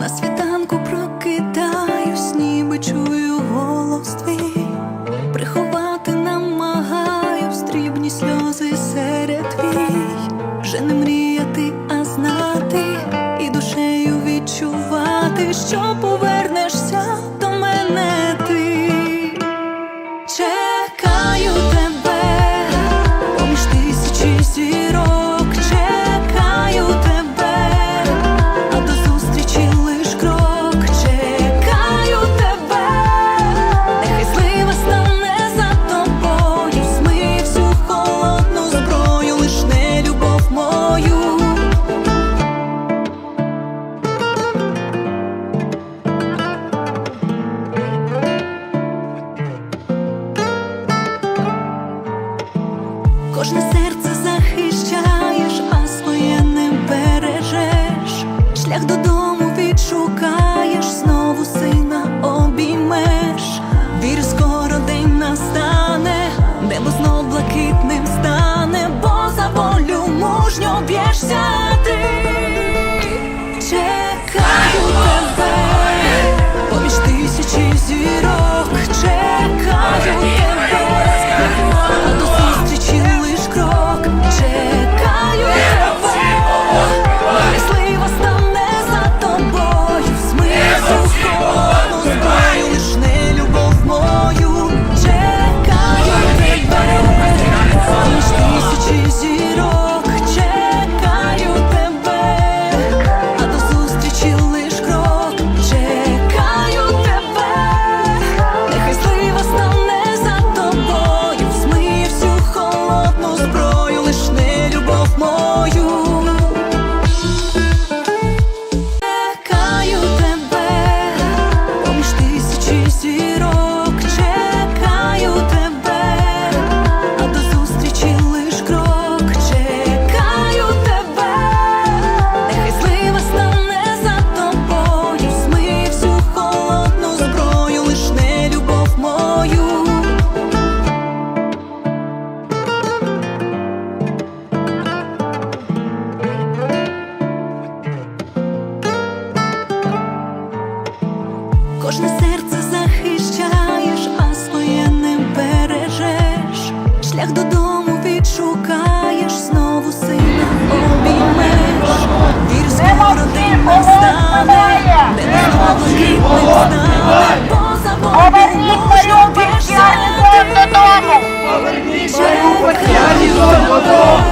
на світанку прокидаюсь, ніби чую голос твій, приховати намагаю стрібні сльози серед твій, вже не мріяти, а знати, і душею відчувати, що повернути. dizer кожне серце захищаєш, а своє не бережеш, шлях додому відшукаєш, знову сина обіймеш, вір скоро дивним стане, не дорого дивним стане, поза Поверніть мою бежати, поверніть мою бежати додому.